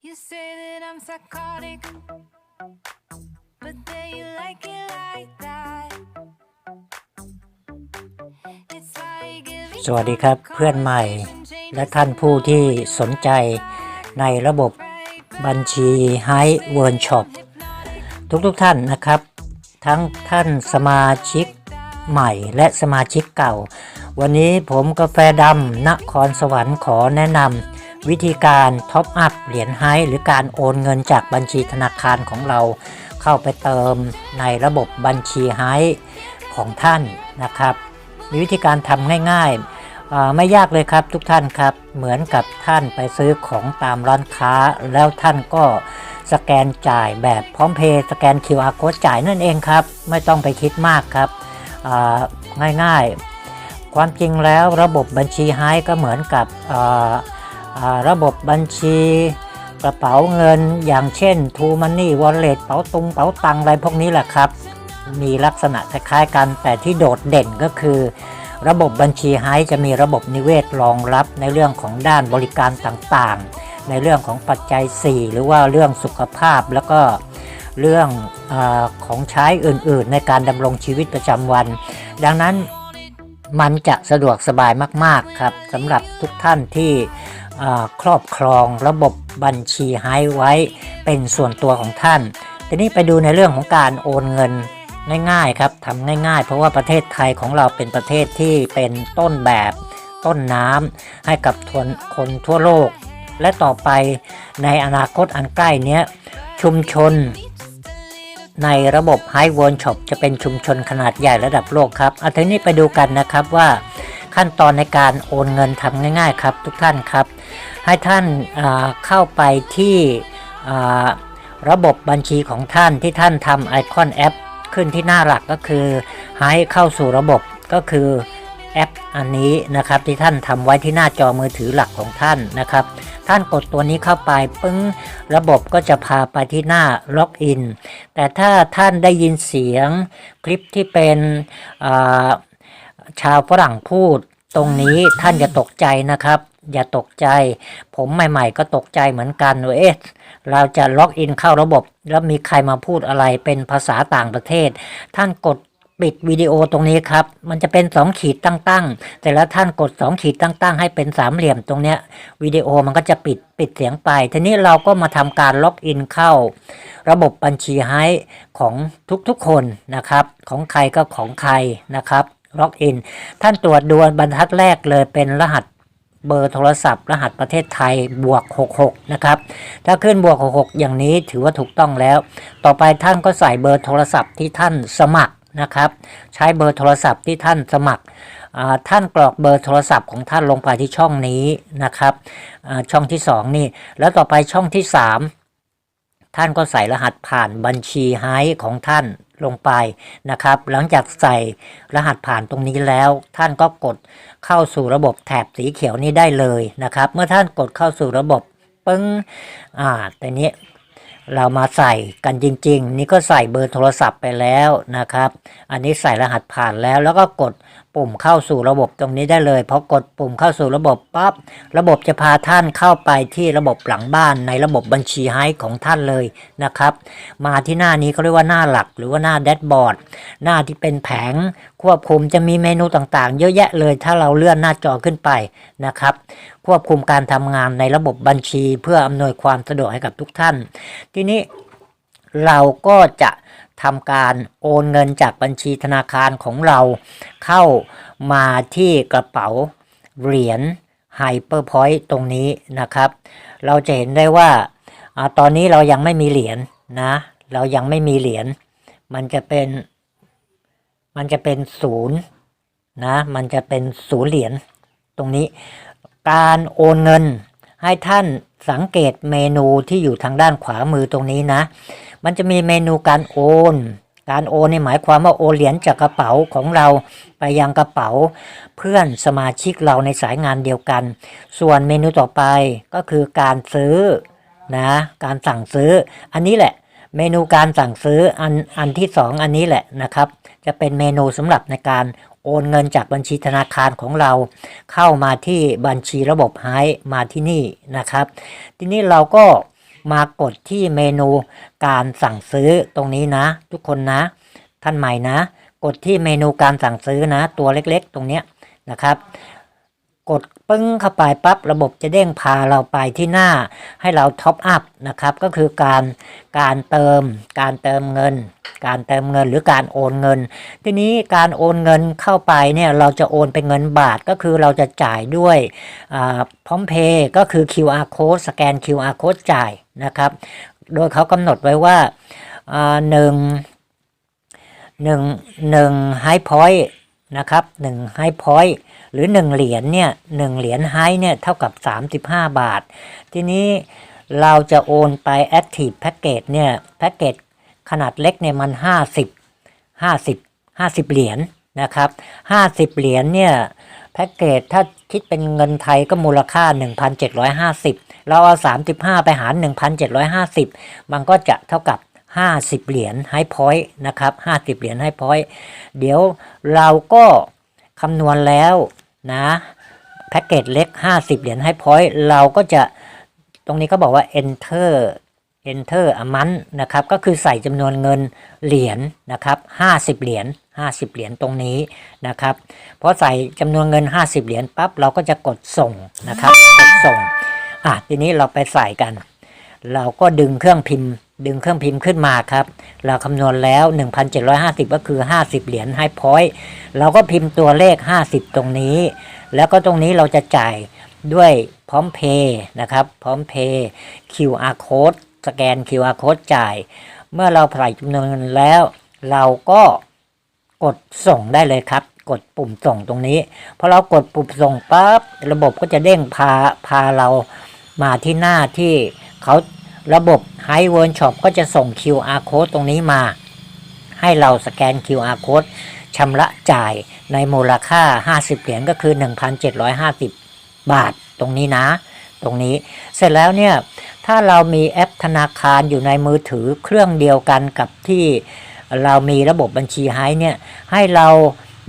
You say that I'm psychotic, but then you like it like that. It's like giving สวัสดีครับเพื่อนใหม่และท่านผู้ที่สนใจในระบบบัญชีไฮเวิร์นช็อปทุกๆทท่านนะครับ ทั้งท่านสมาชิกใหม่และสมาชิกเก่า วันนี้ผมกาแฟดำนครสวรรค์ขอแนะนำ วิธีการท็อปอัพเหรียญไฮหรือการโอนเงินจากบัญชีธนาคารของเราเข้าไปเติมในระบบบัญชีไฮของท่านนะครับ มีวิธีการทำง่ายๆ ไม่ยากเลยครับทุกท่านครับ เหมือนกับท่านไปซื้อของตามร้านค้า แล้วท่านก็สแกนจ่ายแบบพร้อมเพย์สแกน QR code จ่ายนั่นเองครับ ไม่ต้องไปคิดมากครับง่ายๆ ความจริงแล้วระบบบัญชีไฮก็เหมือนกับ ระบบบัญชี กระเป๋าเงิน อย่างเช่น t ูมันนี่วอลเล็ตเป๋าตุงเป๋าตังอะไรพวกนี้แหละครับ มีลักษณะคล้ายๆกัน แต่ที่โดดเด่นก็คือ ระบบบัญชีไฮจะมีระบบนิเวศรองรับในเรื่องของด้านบริการต่างๆ ในเรื่องของปัจจัย 4 หรือว่าเรื่องสุขภาพแล้วก็เรื่องอของใช้อื่นๆ ในการดำรงชีวิตประจำวัน ดังนั้นมันจะสะดวกสบายมาก ๆ ครับสำหรับทุกท่านที่ ครอบครองระบบบัญชีไฮไว้ เป็นส่วนตัวของท่าน ทีนี้ไปดูในเรื่องของการโอนเงินง่ายๆครับทำง่าย ๆ เพราะว่าประเทศไทยของเราเป็นประเทศที่เป็นต้นแบบต้นน้ำให้กับทนคนทั่วโลก และต่อไปในอนาคตอันใกล้นี้ชุมชน ในระบบ High w o r l Shop จะเป็นชุมชนขนาดใหญ่ระดับโลกครับเอาทีนี้ไปดูกันนะครับว่า ขั้นตอนในการโอนเงินทำง่าย ๆ ครับ ทุกท่านครับ ให้ท่านเข้าไปที่ระบบบัญชีของท่านที่ท่านทำไอคอนแอปขึ้นที่หน้าหลักก็คือ ให้เข้าสู่ระบบก็คือแอปอันนี้นะครับที่ท่านทำไว้ที่หน้าจอมือถือหลักของท่านนะครับ ท่านกดตัวนี้เข้าไปปึ้งระบบก็จะพาไปที่หน้าล็อกอินแต่ถ้าท่านได้ยินเสียงคลิปที่เป็นาชาวฝรั่งพูด ตรงนี้ท่านอย่าตกใจนะครับ อย่าตกใจ ผมใหม่ ๆ ก็ตกใจเหมือนกันว่าเอ๊ะเราจะล็อกอินเข้าระบบ แล้วมีใครมาพูดอะไรเป็นภาษาต่างประเทศ ท่านกดปิดวิดีโอตรงนี้ครับ มันจะเป็น 2 ขีดตั้งๆ แต่แล้วท่านกด 2 ขีดตั้งๆ ให้เป็นสามเหลี่ยมตรงเนี้ยวิดีโอมันก็จะปิดปิดเสียงไป ทีนี้เราก็มาทำการล็อกอินเข้า ระบบบัญชีไฮของทุกๆคนนะครับ ของใครก็ของใครนะครับ ล็อกอิน ท่านตรวจดูบรรทัดแรกเลยเป็นรหัสเบอร์โทรศัพท์ รหัสประเทศไทยบวก 66 นะครับ ถ้าขึ้นบวก 66 อย่างนี้ถือว่าถูกต้องแล้ว ต่อไปท่านก็ใส่เบอร์โทรศัพท์ที่ท่านสมัครนะครับ ใช้เบอร์โทรศัพท์ที่ท่านสมัคร ท่านกรอกเบอร์โทรศัพท์ของท่านลงไปที่ช่องนี้นะครับ ช่องที่ 2 นี่ แล้วต่อไปช่องที่ 3 ท่านก็ใส่รหัสผ่านบัญชีไฮของท่านลงไปนะครับ หลังจากใส่รหัสผ่านตรงนี้แล้ว ท่านก็กดเข้าสู่ระบบแถบสีเขียวนี้ได้เลยนะครับ เมื่อท่านกดเข้าสู่ระบบปึ้งอ่าแต่นี้เรามาใส่กันจริง ๆ นี่ก็ใส่เบอร์โทรศัพท์ไปแล้วนะครับ อันนี้ใส่รหัสผ่านแล้วแล้วก็กด ปุ่มเข้าสู่ระบบตรงนี้ได้เลยพอกดปุ่มเข้าสู่ระบบปั๊บระบบจะพาท่านเข้าไปที่ระบบหลังบ้านในระบบบัญชีไฮของท่านเลยนะครับ มาที่หน้านี้เขาเรียกว่าหน้าหลักหรือว่าหน้าแดชบอร์ดหน้าที่เป็นแผงควบคุมจะมีเมนูต่างๆ เยอะแยะเลย ถ้าเราเลื่อนหน้าจอขึ้นไปนะครับ ควบคุมการทำงานในระบบบัญชี เพื่ออำนวยความสะดวกให้กับทุกท่าน ทีนี้เราก็จะ ทำการโอนเงินจากบัญชีธนาคารของเรา เข้ามาที่กระเป๋าเหรียญไฮเปอร์พอยต์ตรงนี้นะครับ เราจะเห็นได้ว่าอตอนนี้เรายังไม่มีเหรียญนะเรายังไม่มีเหรียญมันจะเป็นมันจะเป็นศูนย์นะมันจะเป็นศูนย์เหรียญตรงนี้ การโอนเงินให้ท่านสังเกตเมนูที่อยู่ทางด้านขวามือตรงนี้นะ มันจะมีเมนูการโอน การโอนในหมายความว่าโอนเหรียญจากกระเป๋าของเราไปยังกระเป๋า เพื่อนสมาชิกเราในสายงานเดียวกัน ส่วนเมนูต่อไปก็คือการซื้อนะการสั่งซื้อ อันนี้แหละเมนูการสั่งซื้ออันอันที่สองอันนี้แหละนะครับ จะเป็นเมนูสำหรับในการโอนเงินจากบัญชีธนาคารของเรา เข้ามาที่บัญชีระบบไฮมาที่นี่นะครับ ทีนี้เราก็ มากดที่เมนูการสั่งซื้อตรงนี้นะ ทุกคนนะ ท่านใหม่นะ กดที่เมนูการสั่งซื้อนะ ตัวเล็กๆ ตรงเนี้ยนะครับ กดปึ้งเข้าไปปั๊บระบบจะเด้งพาเราไปที่หน้าให้เราท็อปอัพนะครับ ก็คือการการเติม การเติมเงิน การเติมเงินหรือการโอนเงิน ทีนี้การโอนเงินเข้าไปเนี่ยเราจะโอนเป็นเงินบาทก็คือเราจะจ่ายด้วยพร้อมเพย์ก็คือ QR code สแกน QR code จ่ายนะครับ โดยเขากำหนดไว้ว่าอ่าหนึ่งหนึ่งหนึ่งไฮพอยต์นะครับหนึ่งไฮพอยต์ หรือหนึ่งเหรียญเนี่ยหนึ่งเหรียญไฮเนี่ยเท่ากับ 35 บาท ทีนี้เราจะโอนไป Active Package เนี่ยแพ็กเกจขนาดเล็กเนี่ยมัน 50 50 50 เหรียญนะครับ50 เหรียญเนี่ยแพ็กเกจถ้าคิดเป็นเงินไทยก็มูลค่า 1,750 เราเอา 35 ไปหาร 1,750 มันก็จะเท่ากับ 50 เหรียญไฮพอยต์นะครับ 50 เหรียญไฮพอยต์เดี๋ยวเราก็คำนวณแล้ว นะแพ็กเกจเล็ก 50 เหรียญไฮพอยต์เราก็จะตรงนี้ก็บอกว่า enter enter amount นะครับ ก็คือใส่จำนวนเงินเหรียญนะครับ50 เหรียญ50 เหรียญตรงนี้นะครับพอใส่จำนวนเงิน 50 เหรียญปั๊บเราก็จะกดส่งนะครับกดส่งอะทีนี้เราไปใส่กัน เราก็ดึงเครื่องพิมพ์ ดึงเครื่องพิมพ์ขึ้นมาครับ เราคำนวณแล้ว 1,750 ก็คือ 50 เหรียญให้พอยต์เราก็พิมพ์ตัวเลข 50 ตรงนี้ แล้วก็ตรงนี้เราจะจ่ายด้วยพร้อมเพย์นะครับ พร้อมเพย์ QR code สแกน QR code จ่าย เมื่อเราใส่จำนวนเงินแล้ว เราก็กดส่งได้เลยครับ กดปุ่มส่งตรงนี้พอเรากดปุ่มส่งปั๊บระบบก็จะเด้งพาพาเรามาที่หน้าที่เขา ระบบ High w o r d Shop ก็จะส่ง QR code ตรงนี้มา ให้เราสแกน QR code ชำระจ่ายในมูลค่า 50 เหรียญก็คือ 1,750 บาทตรงนี้นะ ตรงนี้เสร็จแล้วเนี่ย ถ้าเรามีแอปธนาคารอยู่ในมือถือเครื่องเดียวกันกับที่เรามีระบบบัญชีไฮเนี่ยให้เรา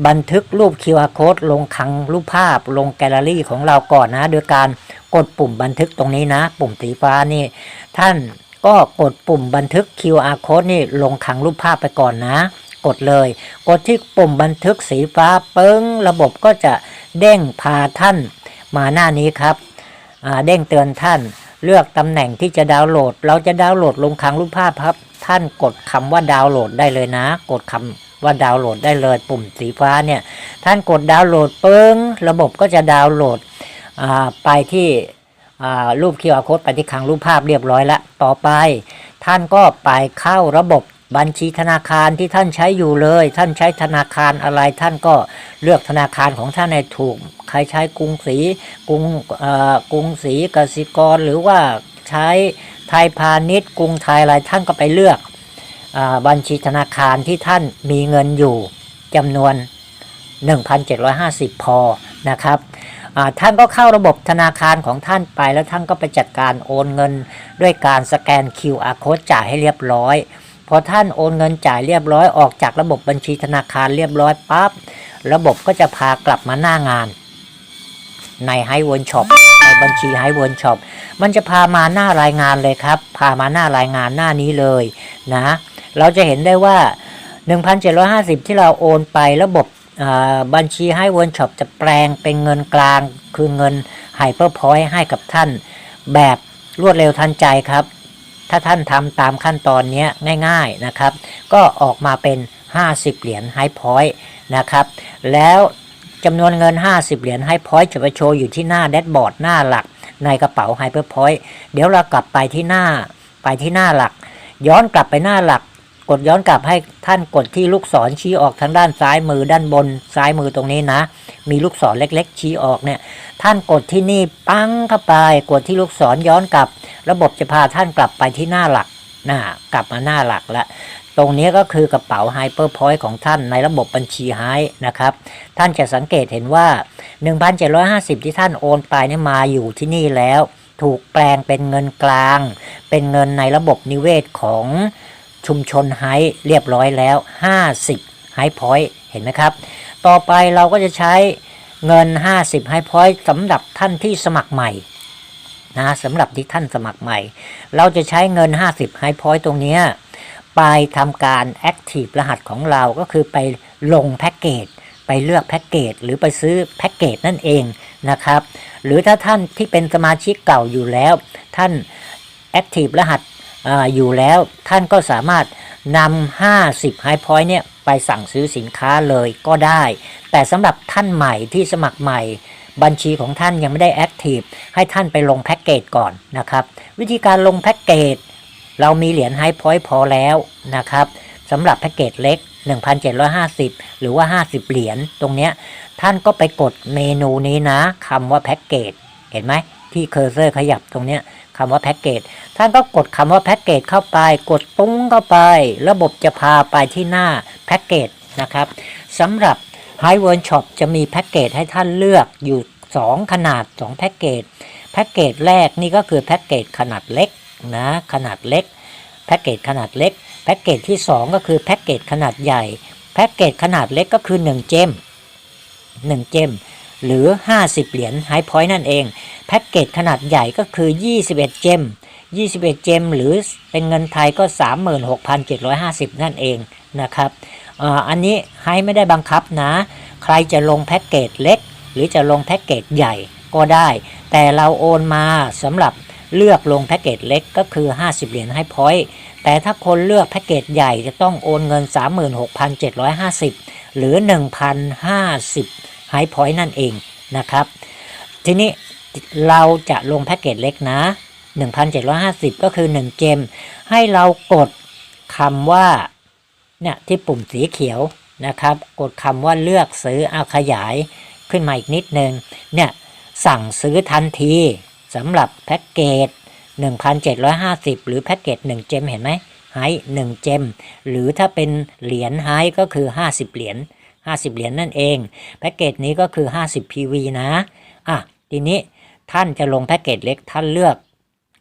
บันทึกรูป QR code ลงคลังรูปภาพลงแกลเลอรี่ของเราก่อนนะ โดยการกดปุ่มบันทึกตรงนี้นะ ปุ่มสีฟ้านี่ ท่านก็กดปุ่มบันทึก QR code นี่ลงคลังรูปภาพไปก่อนนะ กดเลย กดที่ปุ่มบันทึกสีฟ้าเปึ้ง ระบบก็จะเด้งพาท่านมาหน้านี้ครับเด้งเตือนท่านเลือกตำแหน่งที่จะดาวน์โหลด เราจะดาวน์โหลดลงคลังรูปภาพครับ ท่านกดคำว่าดาวน์โหลดได้เลยนะ กดคำ ว่าดาวน์โหลดได้เลยปุ่มสีฟ้าเนี่ยท่านกดดาวน์โหลดปึ้งระบบก็จะดาวน์โหลดไปที่อ่ารูป QR code ไปที่คลังรูปภาพเรียบร้อยแล้วต่อไป ท่านก็ไปเข้าระบบบัญชีธนาคารที่ท่านใช้อยู่เลย ท่านใช้ธนาคารอะไรท่านก็เลือกธนาคารของท่านให้ถูก ใครใช้กรุงศรีกรุงกรุงศรีกสิกร หรือว่าใช้ไทยพาณิชย์กรุงไทยอะไรท่านก็ไปเลือก บัญชีธนาคารที่ท่านมีเงินอยู่จำนวน 1,750 พอนะครับท่านก็เข้าระบบธนาคารของท่านไป แล้วท่านก็ไปจัดการโอนเงิน ด้วยการสแกน QR code จ่ายให้เรียบร้อยพอท่านโอนเงินจ่ายเรียบร้อยออกจากระบบบัญชีธนาคารเรียบร้อยปั๊บระบบก็จะพากลับมาหน้างาน ในไฮเวิร์ช็อปในบัญชีไฮเวิร์ช็อปมันจะพามาหน้ารายงานเลยครับ พามาหน้ารายงานหน้านี้เลยนะ เราจะเห็นได้ว่า 1,750 ที่เราโอนไประบบบัญชีไฮเวิร์ช็อปจะแปลงเป็นเงินกลาง คือเงินไฮเปอร์พอยต์ให้กับท่าน แบบรวดเร็วทันใจครับ ถ้าท่านทำตามขั้นตอนนี้ง่าย ๆนะครับ ก็ออกมาเป็น 50 เหรียญไฮพอยต์นะครับ แล้วจำนวนเงิน 50 เหรียญไฮพอยต์จะไปโชว์อยู่ที่หน้าแดชบอร์ดหน้าหลักในกระเป๋าไฮเปอร์พอยต์เดี๋ยวเรากลับไปที่หน้าไปที่หน้าหลัก ย้อนกลับไปหน้าหลัก กดย้อนกลับให้ท่านกดที่ลูกศรชี้ออกทางด้านซ้ายมือด้านบนซ้ายมือตรงนี้นะ มีลูกศรเล็ก ๆ ชี้ออกเนี่ย ท่านกดที่นี่ปั้งเข้าไป กดที่ลูกศรย้อนกลับ ระบบจะพาท่านกลับไปที่หน้าหลักหน้ากลับมาหน้าหลักละตรงนี้ก็คือกระเป๋าไฮเปอร์พอยต์ของท่านในระบบบัญชีไฮนะครับ ท่านจะสังเกตเห็นว่า 1,750 ที่ท่านโอนไปเนี่ยมาอยู่ที่นี่แล้ว ถูกแปลงเป็นเงินกลาง เป็นเงินในระบบนิเวศของ ชุมชนไฮเรียบร้อยแล้ว 50ไฮพอยต์เห็นไหมครับ ต่อไปเราก็จะใช้เงิน 50ไฮพอยต์สำหรับท่านที่สมัครใหม่นะสำหรับที่ท่านสมัครใหม่ เราจะใช้เงิน 50 High Point ตรงนี้ไปทำการ Active รหัสของเราก็คือไปลงแพ็กเกจไปเลือกแพ็กเกจหรือไปซื้อแพ็กเกจนั่นเองนะครับ หรือถ้าท่านที่เป็นสมาชิกเก่าอยู่แล้ว ท่าน Active รหัส ออยู่แล้วท่านก็สามารถนำ50 High Point เนี่ยไปสั่งซื้อสินค้าเลยก็ได้ แต่สำหรับท่านใหม่ที่สมัครใหม่ บัญชีของท่านยังไม่ได้ Active ให้ท่านไปลงแพ็กเกจก่อนนะครับ วิธีการลงแพ็กเกจเรามีเหรียญ High Point พอแล้วนะครับสำหรับแพ็กเกจเล็ก 1,750 หรือว่า 50 เหรียญตรงเนี้ยท่านก็ไปกดเมนูนี้นะคำว่าแพ็กเกจเห็นไหมที่เคอร์เซอร์ขยับตรงเนี้ย คำว่าแพ็กเกจท่านก็กดคำว่าแพ็กเกจเข้าไป กดตุ้งเข้าไป ระบบจะพาไปที่หน้าแพ็กเกจนะครับสำหรับ High World Shop จะมีแพ็กเกจให้ท่านเลือกอยู่ 2 ขนาด 2 แพ็กเกจแพ็กเกจแรกนี่ก็คือแพ็กเกจขนาดเล็กนะขนาดเล็กแพ็กเกจขนาดเล็กแพ็กเกจที่ 2 ก็คือแพ็กเกจขนาดใหญ่แพ็กเกจขนาดเล็กก็คือ 1 เจม1 เจม หรือ 50 เหรียญไฮพอยต์นั่นเอง แพ็กเกจขนาดใหญ่ก็คือ 21 เจม 21 เจม หรือเป็นเงินไทยก็ 36,750 นั่นเองนะครับอ,อันนี้ไฮไม่ได้บังคับนะ ใครจะลงแพ็กเกจเล็ก หรือจะลงแพ็กเกจใหญ่ก็ได้ แต่เราโอนมาสำหรับเลือกลงแพ็กเกจเล็กก็คือ 50 เหรียญให้พอยต์แต่ถ้าคนเลือกแพ็กเกจใหญ่จะต้องโอนเงิน 36,750 หรือ 1,050 ไฮพอยต์นั่นเองนะครับ ทีนี้เราจะลงแพ็กเกจเล็กนะ 1,750 ก็คือ 1 เจม ให้เรากดคำว่าเนี่ยที่ปุ่มสีเขียวนะครับ กดคำว่าเลือกซื้อเอาขยายขึ้นมาอีกนิดนึงเนี่ยสั่งซื้อทันทีสำหรับแพ็กเกจ 1,750 หรือแพ็กเกจ 1 เจมเห็นไหมไฮ1เจม หรือถ้าเป็นเหรียญไฮก็คือ 50 เหรียญ 50 เหรียญนั่นเอง แพ็กเกจนี้ก็คือ 50 PV นะ อะ ทีนี้ท่านจะลงแพ็กเกจเล็กท่านเลือก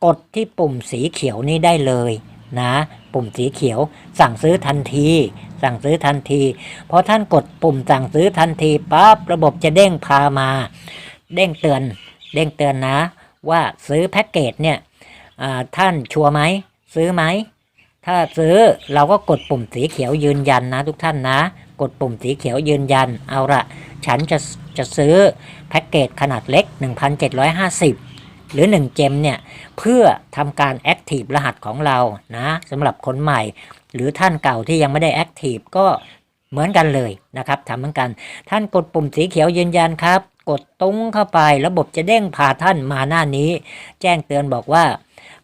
กดที่ปุ่มสีเขียวนี้ได้เลยนะ ปุ่มสีเขียว สั่งซื้อทันที สั่งซื้อทันทีพอท่านกดปุ่มสั่งซื้อทันทีปั๊บระบบจะเด้งพามา เด้งเตือน เด้งเตือนนะ ว่าซื้อแพ็กเกจเนี่ยอ่าท่านชัวร์ไหมซื้อไหมถ้าซื้อเราก็กดปุ่มสีเขียวยืนยันนะทุกท่านนะ กดปุ่มสีเขียวยืนยัน เอาละฉันจะจะซื้อแพ็กเกจขนาดเล็ก 1,750 หรือ 1 เจมเนี่ยเพื่อทำการ Active รหัสของเรานะสำหรับคนใหม่ หรือท่านเก่าที่ยังไม่ได้ Active ก็เหมือนกันเลยนะครับทำเหมือนกัน ท่านกดปุ่มสีเขียวยืนยันครับ กดตุ้งเข้าไประบบจะเด้งพาท่านมาหน้านี้ แจ้งเตือนบอกว่า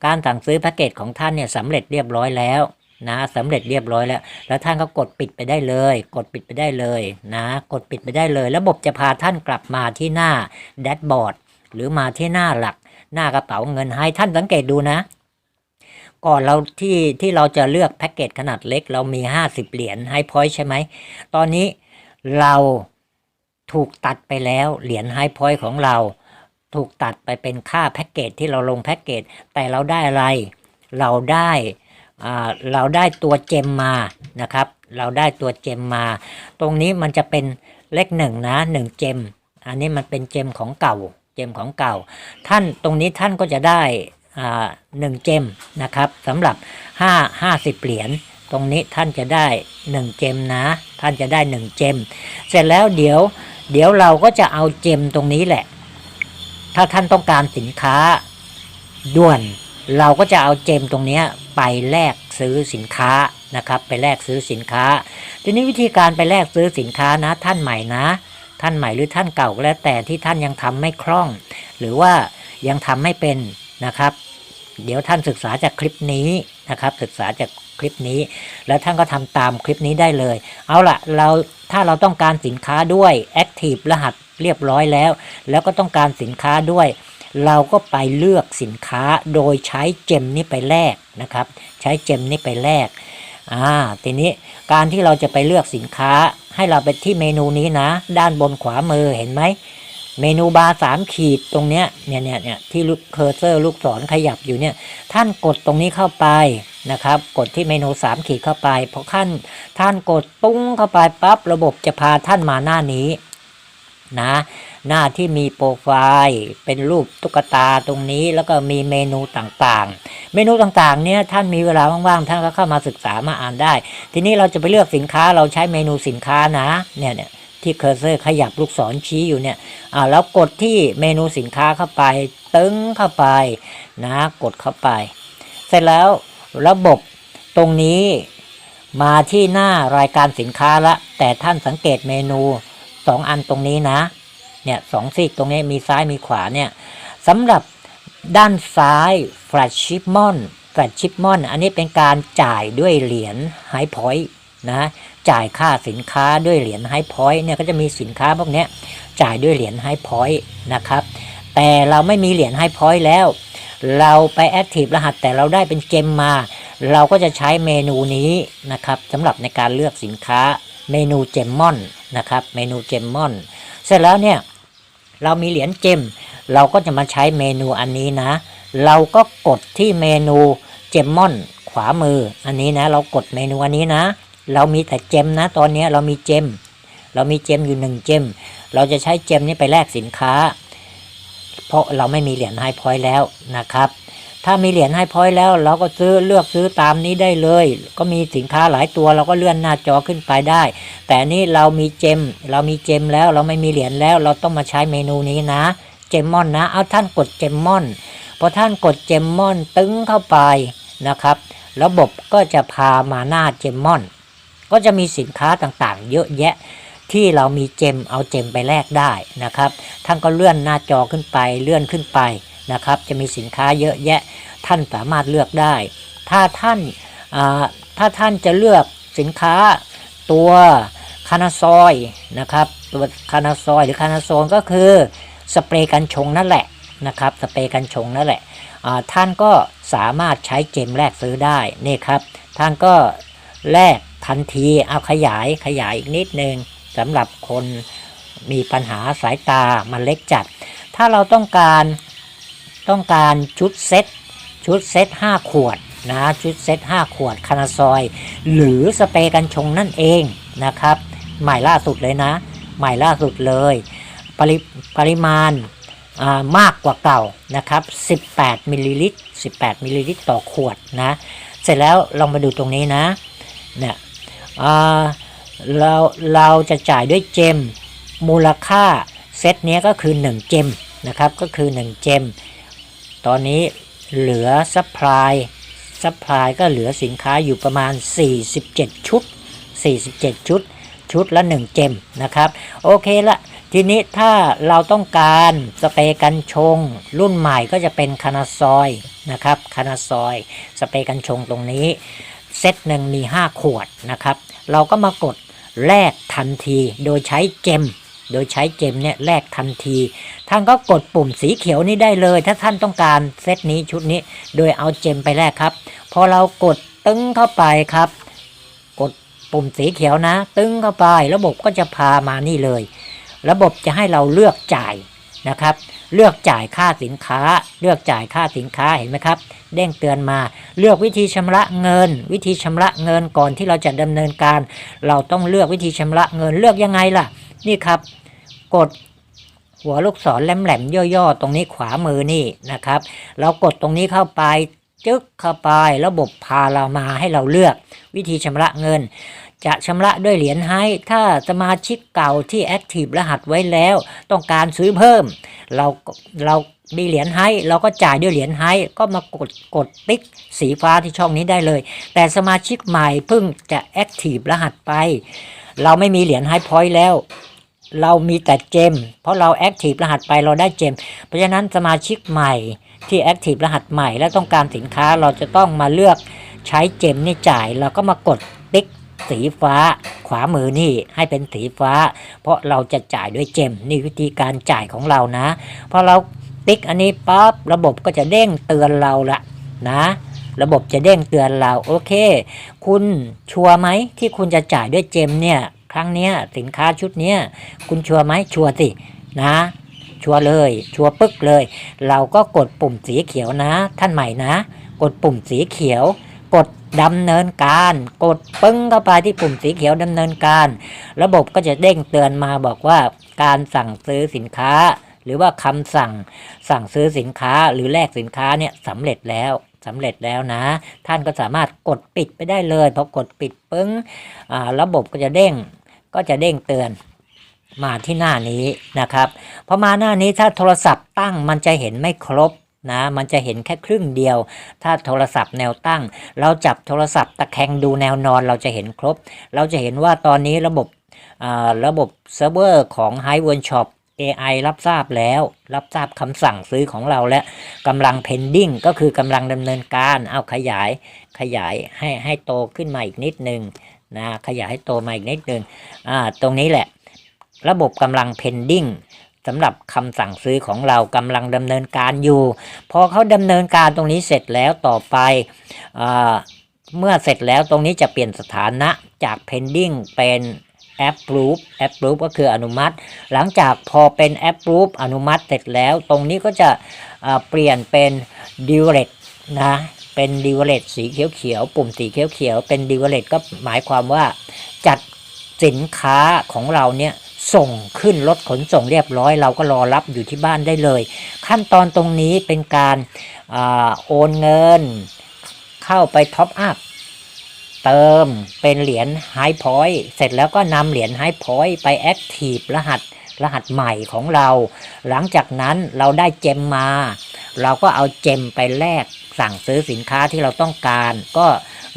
การสั่งซื้อแพ็กเกจของท่านเนี่ยสำเร็จเรียบร้อยแล้ว นะสำเร็จเรียบร้อยแล้ว แล้วท่านก็กดปิดไปได้เลย กดปิดไปได้เลยนะ กดปิดไปได้เลย ระบบจะพาท่านกลับมาที่หน้าแดชบอร์ดหรือมาที่หน้าหลัก หน้ากระเป๋าเงินให้ท่านสังเกตดูนะ ก่อนเราที่ที่เราจะเลือกแพ็กเกจขนาดเล็ก เรามี 50 เหรียญให้พอยต์ใช่ไหม ตอนนี้เราถูกตัดไปแล้วเหรียญไฮพอยต์ของเราถูกตัดไปเป็นค่าแพ็กเกจที่เราลงแพ็กเกจแต่เราได้อะไร เราได้ เราได้ตัวเจมมานะครับ เราได้ตัวเจมมา ตรงนี้มันจะเป็นเลขหนึ่งนะหนึ่งเจม อันนี้มันเป็นเจมของเก่า เจมของเก่า ท่านตรงนี้ท่านก็จะได้หนึ่งเจมนะครับสำหรับห้าห้าสิบเหรียญตรงนี้ท่านจะได้หนึ่งเจมนะ ท่านจะได้หนึ่งเจม เสร็จแล้วเดี๋ยว เดี๋ยวเราก็จะเอาเจมตรงนี้แหละ ถ้าท่านต้องการสินค้าด่วน เราก็จะเอาเจมตรงนี้ ไปแลกซื้อสินค้านะครับ ไปแลกซื้อสินค้า ทีนี้วิธีการไปแลกซื้อสินค้านะ ท่านใหม่นะ ท่านใหม่หรือท่านเก่าก็แล้วแต่ที่ท่านยังทำไม่คล่อง หรือว่ายังทำไม่เป็นนะครับ เดี๋ยวท่านศึกษาจากคลิปนี้นะครับ ศึกษาจากคลิปนี้ แล้วท่านก็ทำตามคลิปนี้ได้เลย เอาละเราถ้าเราต้องการสินค้าด้วย Active รหัสเรียบร้อยแล้ว แล้วก็ต้องการสินค้าด้วย เราก็ไปเลือกสินค้าโดยใช้เจมนี้ไปแลกนะครับ ใช้เจมนี้ไปแลกอ่าทีนี้การที่เราจะไปเลือกสินค้าให้เราไปที่เมนูนี้นะ ด้านบนขวามือเห็นไหมเมนูบาร์สามขีดตรงเนี้ยเนี่ยเนี่ยเนี่ยที่ลูกเคอร์เซอร์ลูกศรขยับอยู่เนี่ย ท่านกดตรงนี้เข้าไปนะครับ กดที่เมนูสามขีดเข้าไปพอท่านท่านกดตุ้งเข้าไปปั๊บระบบจะพาท่านมาหน้านี้นะ หน้าที่มีโปรไฟล์เป็นรูปตุ๊กตาตรงนี้แล้วก็มีเมนูต่างๆ เมนูต่างๆเนี่ยท่านมีเวลาว่างๆท่านก็เข้ามาศึกษามาอ่านได้ ทีนี้เราจะไปเลือกสินค้าเราใช้เมนูสินค้านะเนี่ยเนี่ยที่เคอร์เซอร์ขยับลูกศรชี้อยู่เนี่ยอ่าแล้วกดที่เมนูสินค้าเข้าไป ตึงเข้าไปนะกดเข้าไป เสร็จแล้วระบบตรงนี้มาที่หน้ารายการสินค้าละ แต่ท่านสังเกตเมนูสองอันตรงนี้นะ เนี่ยสองซีกตรงนี้มีซ้ายมีขวาเนี่ยสำหรับด้านซ้ายแฟลชชิปมอนแฟลชชิปมอนอันนี้เป็นการจ่ายด้วยเหรียญไฮพอยต์นะจ่ายค่าสินค้าด้วยเหรียญไฮพอยต์เนี่ยก็จะมีสินค้าพวกนี้จ่ายด้วยเหรียญไฮพอยต์นะครับ แต่เราไม่มีเหรียญไฮพอยต์แล้ว เราไปแอคทีฟรหัสแต่เราได้เป็นเจมมา เราก็จะใช้เมนูนี้นะครับสำหรับในการเลือกสินค้าเมนูเจมมอนนะครับเมนูเจมมอนเสร็จแล้วเนี่ย เรามีเหรียญเจม เราก็จะมาใช้เมนูอันนี้นะ เราก็กดที่เมนูเจมมอนขวามือ อันนี้นะ เรากดเมนูอันนี้นะ เรามีแต่เจมนะ ตอนนี้เรามีเจม เรามีเจมอยู่หนึ่งเจม เราจะใช้เจมนี้ไปแลกสินค้า เพราะเราไม่มีเหรียญไฮพอยต์แล้วนะครับ ถ้ามีเหรียญไฮพอยแล้ว เราก็ซื้อเลือกซื้อตามนี้ได้เลย ก็มีสินค้าหลายตัวเราก็เลื่อนหน้าจอขึ้นไปได้ แต่นี่เรามีเจม เรามีเจมแล้วเราไม่มีเหรียญแล้วเราต้องมาใช้เมนูนี้นะ เจมมอนนะ เอาท่านกดเจมมอนพอท่านกดเจมมอนตึงเข้าไปนะครับ ระบบก็จะพามาหน้าเจมมอน ก็จะมีสินค้าต่างๆ เยอะแยะที่เรามีเจมเอาเจมไปแลกได้นะครับ ท่านก็เลื่อนหน้าจอขึ้นไปเลื่อนขึ้นไป นะครับ จะมีสินค้าเยอะแยะท่านสามารถเลือกได้ ถ้าท่านถ้าท่านจะเลือกสินค้าตัวคานาซอยนะครับตัวคานาซอยหรือคานาโซนก็คือสเปรย์กันชงนั่นแหละนะครับสเปรย์กันชงนั่นแหละท่านก็สามารถใช้เจมแลกซื้อได้นี่ครับ ท่านก็แลกทันทีเอาขยายขยายอีกนิดนึงสำหรับคนมีปัญหาสายตามันเล็กจัด ถ้าเราต้องการ ต้องการชุดเซ็ตชุดเซ็ต5ขวดนะชุดเซ็ต5ขวดคานาซอย หรือสเปรย์กันชงนั่นเองนะครับ ใหม่ล่าสุดเลยนะ ใหม่ล่าสุดเลย ปริปริมาณมากกว่าเก่านะครับ 18 มิลลิลิตร 18 มิลลิลิตรต่อขวดนะ เสร็จแล้วลองมาดูตรงนี้นะ เนี่ยเรา เราจะจ่ายด้วยเจม มูลค่าเซตนี้ก็คือ 1 เจมนะครับ ก็คือ 1 เจม ตอนนี้เหลือซัพพลายซัพพลายก็เหลือสินค้าอยู่ประมาณ 47 ชุด 47 ชุด ชุดละ 1 เจมนะครับ โอเคละทีนี้ถ้าเราต้องการสเปรย์กันชง รุ่นใหม่ก็จะเป็นคานาซอยนะครับคานาซอย สเปรย์กันชงตรงนี้เซตหนึ่งมี 5 ขวดนะครับ เราก็มากดแลกทันทีโดยใช้เจม โดยใช้เจมเนี่ยแลกทันที ท่านก็กดปุ่มสีเขียวนี้ได้เลย ถ้าท่านต้องการเซตนี้ชุดนี้ โดยเอาเจมไปแลกครับ พอเรากดตึ้งเข้าไปครับ กดปุ่มสีเขียวนะ ตึ้งเข้าไป ระบบก็จะพามานี่เลย ระบบจะให้เราเลือกจ่ายนะครับ เลือกจ่ายค่าสินค้า เลือกจ่ายค่าสินค้าเห็นไหมครับ เด้งเตือนมา เลือกวิธีชำระเงิน วิธีชำระเงินก่อนที่เราจะดำเนินการ เราต้องเลือกวิธีชำระเงิน เลือกยังไงล่ะ นี่ครับ กดหัวลูกศรแหลมๆย่อๆ ตรงนี้ขวามือนี่นะครับ เรากดตรงนี้เข้าไปจึ๊กเข้าไประบบพาเรามาให้เราเลือกวิธีชำระเงิน จะชำระด้วยเหรียญให้ถ้าสมาชิกเก่าที่แอคทีฟรหัสไว้แล้ว ต้องการซื้อเพิ่ม เราเรามีเหรียญให้เราก็จ่ายด้วยเหรียญให้ก็มากดกดติ๊กสีฟ้าที่ช่องนี้ได้เลย แต่สมาชิกใหม่เพิ่งจะแอคทีฟรหัสไป เราไม่มีเหรียญไฮพอยต์แล้ว เรามีแต่เจม เพราะเราแอคทีฟรหัสไปเราได้เจม เพราะฉะนั้นสมาชิกใหม่ที่แอคทีฟรหัสใหม่และต้องการสินค้าเราจะต้องมาเลือกใช้เจมนี่จ่าย เราก็มากดติ๊กสีฟ้า ขวามือนี่ให้เป็นสีฟ้า เพราะเราจะจ่ายด้วยเจมนี่วิธีการจ่ายของเรานะพอเราติ๊กอันนี้ปั๊บระบบก็จะเด้งเตือนเราละนะ ระบบจะเด้งเตือนเราโอเค คุณชัวร์ไหมที่คุณจะจ่ายด้วยเจมเนี่ย ครั้งเนี้ยสินค้าชุดเนี้ยคุณชัวร์ไหมชัวร์สินะ ชัวร์เลย ชัวร์ปึ๊กเลย เราก็กดปุ่มสีเขียวนะ ท่านใหม่นะ กดปุ่มสีเขียว กดดำเนินการ กดปึ้งเข้าไปที่ปุ่มสีเขียวดำเนินการ ระบบก็จะเด้งเตือนมาบอกว่าการสั่งซื้อสินค้า หรือว่าคำสั่งสั่งซื้อสินค้าหรือแลกสินค้าเนี่ยสำเร็จแล้วสำเร็จแล้วนะ ท่านก็สามารถกดปิดไปได้เลยพอกดปิดปึ้งระบบก็จะเด้ง ก็จะเด้งเตือนมาที่หน้านี้นะครับพอมาหน้านี้ถ้าโทรศัพท์ตั้งมันจะเห็นไม่ครบนะมันจะเห็นแค่ครึ่งเดียว ถ้าโทรศัพท์แนวตั้ง เราจับโทรศัพท์ตะแคงดูแนวนอนเราจะเห็นครบ เราจะเห็นว่าตอนนี้ระบบอ่าระบบเซิร์ฟเวอร์ของ h i w o r d Shop AI รับทราบแล้ว รับทราบคำสั่งซื้อของเราและกำลัง pending ก็คือกำลังดำเนินการเอาขยายขยายให้ให้โตขึ้นมาอีกนิดนึง นะขยายให้โตมาอีกนิดนึงอ่าตรงนี้แหละ ระบบกำลัง pending สำหรับคำสั่งซื้อของเรากำลังดำเนินการอยู่ พอเขาดำเนินการตรงนี้เสร็จแล้วต่อไปอ่าเมื่อเสร็จแล้วตรงนี้จะเปลี่ยนสถานะจาก pending เป็น approve approve ก็คืออนุมัติ หลังจากพอเป็น approve อนุมัติเสร็จแล้ว ตรงนี้ก็จะเปลี่ยนเป็น direct นะ เป็น direct สีเขียวๆปุ่มสีเขียวๆเป็น direct ก็หมายความว่า จัดสินค้าของเราเนี่ยส่งขึ้นรถขนส่งเรียบร้อย เราก็รอรับอยู่ที่บ้านได้เลย ขั้นตอนตรงนี้เป็นการอาโอนเงิน เข้าไปท็อปอัพเติมเป็นเหรียญไฮพอยต์เสร็จแล้วก็นำเหรียญไฮพอยต์ไปแอคทีฟรหัส รหัสใหม่ของเรา หลังจากนั้นเราได้เจมมา เราก็เอาเจมไปแลกสั่งซื้อสินค้าที่เราต้องการ ก็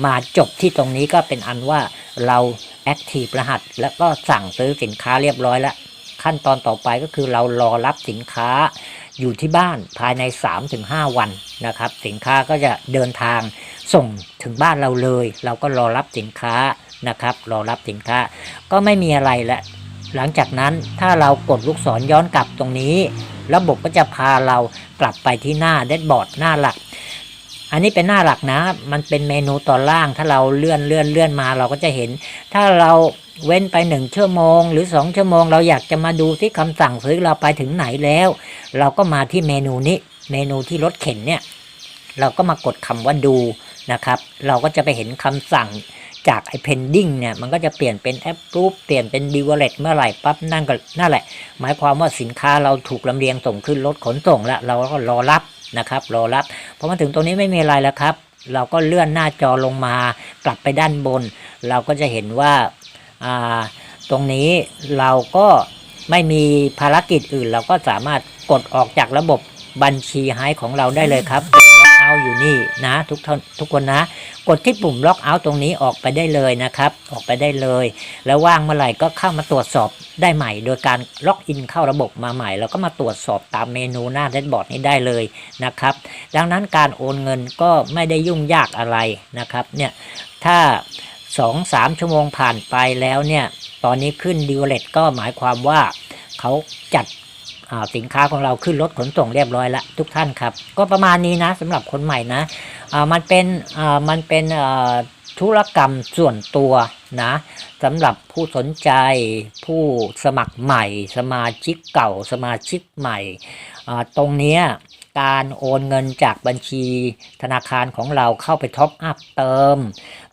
มาจบที่ตรงนี้ก็เป็นอันว่าเราแอคทีฟรหัส แล้วก็สั่งซื้อสินค้าเรียบร้อยแล้ว ขั้นตอนต่อไปก็คือเรารอรับสินค้าอยู่ที่บ้านภายใน 3-5 วันนะครับ สินค้าก็จะเดินทางส่งถึงบ้านเราเลย เราก็รอรับสินค้านะครับ รอรับสินค้าก็ไม่มีอะไรและ หลังจากนั้นถ้าเรากดลูกศรย้อนกลับตรงนี้ ระบบก็จะพาเรากลับไปที่หน้าแดชบอร์ดหน้าหลัก อันนี้เป็นหน้าหลักนะ มันเป็นเมนูตอนล่าง ถ้าเราเลื่อนเลื่อนเลื่อนมาเราก็จะเห็น ถ้าเราเว้นไปหนึ่งชั่วโมง หรือสองชั่วโมง เราอยากจะมาดูที่คำสั่งซื้อเราไปถึงไหนแล้ว เราก็มาที่เมนูนี้ เมนูที่รถเข็นเนี่ย เราก็มากดคำว่าดูนะครับ เราก็จะไปเห็นคำสั่ง จากไอ้ pending เนี่ยมันก็จะเปลี่ยนเป็น approve เปลี่ยนเป็น delivered เมื่อไหร่ปั๊บนั่นก็นั่นแหละ หมายความว่าสินค้าเราถูกลำเลียงส่งขึ้นรถขนส่งแล้ว เราก็รอรับนะครับ รอรับพอมาถึงตรงนี้ไม่มีอะไรแล้วครับ เราก็เลื่อนหน้าจอลงมากลับไปด้านบน เราก็จะเห็นว่าอ่าตรงนี้เราก็ไม่มีภารกิจอื่น เราก็สามารถกดออกจากระบบบัญชีไฮของเราได้เลยครับ เอาอยู่นี่นะทุกท่านทุกคนนะ กดที่ปุ่มล็อกเอาตรงนี้ออกไปได้เลยนะครับ ออกไปได้เลย แล้วว่างเมื่อไหร่ก็เข้ามาตรวจสอบได้ใหม่ โดยการล็อกอินเข้าระบบมาใหม่ แล้วก็มาตรวจสอบตามเมนูหน้าแดชบอร์ดนี้ได้เลยนะครับ ดังนั้นการโอนเงินก็ไม่ได้ยุ่งยากอะไรนะครับเนี่ยถ้าสองสามชั่วโมงผ่านไปแล้วเนี่ยตอนนี้ขึ้นดิวเลตก็หมายความว่าเขาจัด สินค้าของเราขึ้นรถขนส่งเรียบร้อยล้วทุกท่านครับ ก็ประมาณนี้นะสำหรับคนใหม่นะมันเป็นมันเป็นธุรกรรมส่วนตัวนะสำหรับผู้สนใจผู้สมัครใหม่ สมาชิกเก่าสมาชิกใหม่ ตรงนี้การโอนเงินจากบัญชีธนาคารของเราเข้าไปท็อปอัพเติม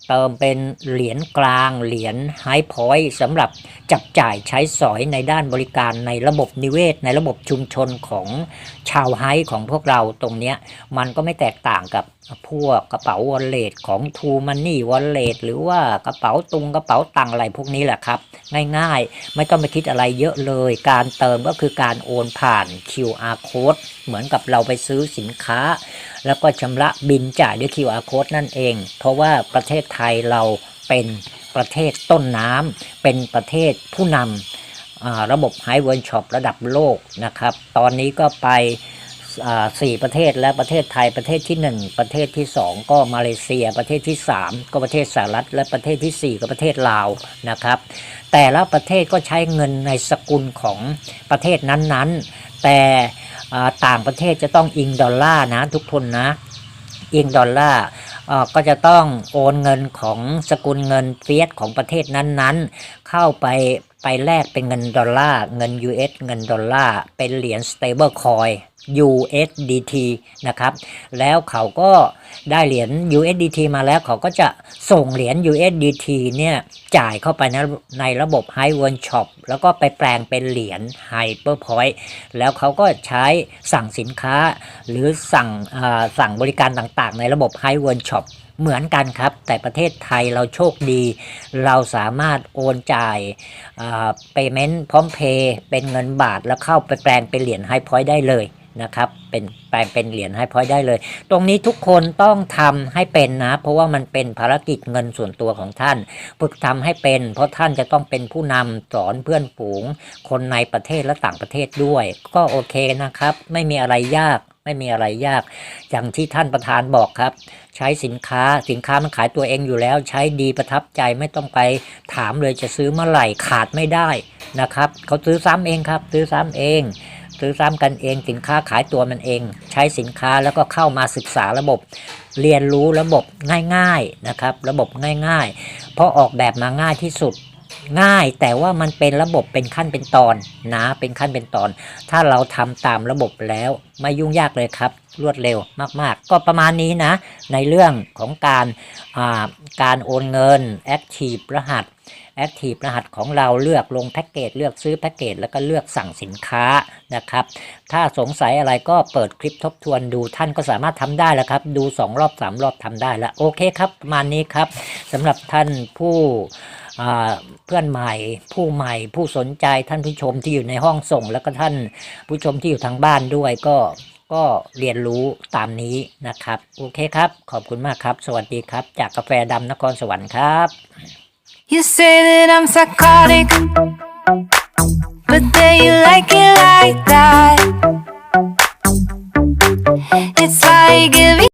เติมเป็นเหรียญกลางเหรียญไฮพอยต์สำหรับจับจ่ายใช้สอยในด้านบริการในระบบนิเวศ ในระบบชุมชนของชาวไฮของพวกเราตรงนี้มันก็ไม่แตกต่างกับพวกกระเป๋าวอลเล็ตของ True Money Wallet หรือว่ากระเป๋าตุงกระเป๋าตังอะไรพวกนี้แหละครับ ง่ายๆ ไม่ต้องไปคิดอะไรเยอะเลย การเติมก็คือการโอนผ่าน QR code เหมือนกับเราไปซื้อสินค้า แล้วก็ชำระบินจ่ายด้วย QR code นั่นเอง เพราะว่าประเทศไทยเราเป็นประเทศต้นน้ำเป็นประเทศผู้นำระบบไฮเวิร์ช็อประดับโลกนะครับ ตอนนี้ก็ไปสี่ประเทศและประเทศไทยประเทศที่หนึ่งประเทศที่สองก็มาเลเซีย ประเทศที่สามก็ประเทศสหรัฐ และประเทศที่สี่ก็ประเทศลาวนะครับ แต่ละประเทศก็ใช้เงินในสกุลของประเทศนั้นๆ แต่ ต่างประเทศจะต้องอิงดอลลาร์นะทุกทุนนะ อิงดอลลาร์ก็จะต้องโอนเงินของสกุลเงินเฟียสของประเทศนั้นๆ เข้าไป ไปแลกเป็นเงินดอลลาร์ เงิน US เงินดอลลาร์ เป็นเหรียญ stable coin USDT นะครับ แล้วเขาก็ได้เหรียญ USDT มาแล้วเขาก็จะส่งเหรียญ USDT เนี่ยจ่ายเข้าไปในในระบบ High World Shop แล้วก็ไปแปลงเป็นเหรียญ Hyperpoint แล้วเขาก็ใช้สั่งสินค้าหรือสั่งอ่าสั่งบริการต่างๆ ในระบบ High World Shop เหมือนกันครับ แต่ประเทศไทยเราโชคดี เราสามารถโอนจ่ายเปเมนต์พร้อมเพย์เป็นเงินบาทแล้วเข้าไปแปลงเป็นเหรียญไฮพอยต์ได้เลยนะครับเป็นแปลงเป็นเหรียญไฮพอยต์ได้เลย ตรงนี้ทุกคนต้องทำให้เป็นนะ เพราะว่ามันเป็นภารกิจเงินส่วนตัวของท่าน ฝึกทำให้เป็น เพราะท่านจะต้องเป็นผู้นำสอนเพื่อนฝูง คนในประเทศและต่างประเทศด้วย ก็โอเคนะครับ ไม่มีอะไรยาก ไม่มีอะไรยาก อย่างที่ท่านประธานบอกครับ ใช้สินค้าสินค้ามันขายตัวเองอยู่แล้ว ใช้ดีประทับใจไม่ต้องไปถามเลยจะซื้อเมื่อไหร่ขาดไม่ได้นะครับเขาซื้อซ้ำเองครับ ซื้อซ้ำเองซื้อซ้ำกันเองสินค้าขายตัวมันเอง ใช้สินค้าแล้วก็เข้ามาศึกษาระบบ เรียนรู้ระบบง่ายๆนะครับ ระบบง่ายๆ เพราะออกแบบมาง่ายที่สุด ง่ายแต่ว่ามันเป็นระบบเป็นขั้นเป็นตอนนะเป็นขั้นเป็นตอน ถ้าเราทำตามระบบแล้วไม่ยุ่งยากเลยครับ รวดเร็วมาก ๆ ก็ประมาณนี้นะ ในเรื่องของการาการโอนเงิน Active รหัส Active รหัสของเราเลือกลงแพ็กเกจเลือกซื้อแพ็กเกจแล้วก็เลือกสั่งสินค้านะครับ ถ้าสงสัยอะไรก็เปิดคลิปทบทวนดูท่านก็สามารถทำได้แล้วครับ ดู 2 รอบ 3 รอบทำได้แล้วโอเคครับประมาณนี้ครับสำหรับท่านผู้ เพื่อนใหม่ ผู้ใหม่ผู้สนใจท่านผู้ชมที่อยู่ในห้องส่ง แล้วก็ท่านผู้ชมที่อยู่ทางบ้านด้วยก็ก็เรียนรู้ตามนี้นะครับ โอเคครับ ขอบคุณมากครับ สวัสดีครับ จากกาแฟดำนครสวรรค์ครับ You say that I'm psychotic, but then you like it like that. It's like giving.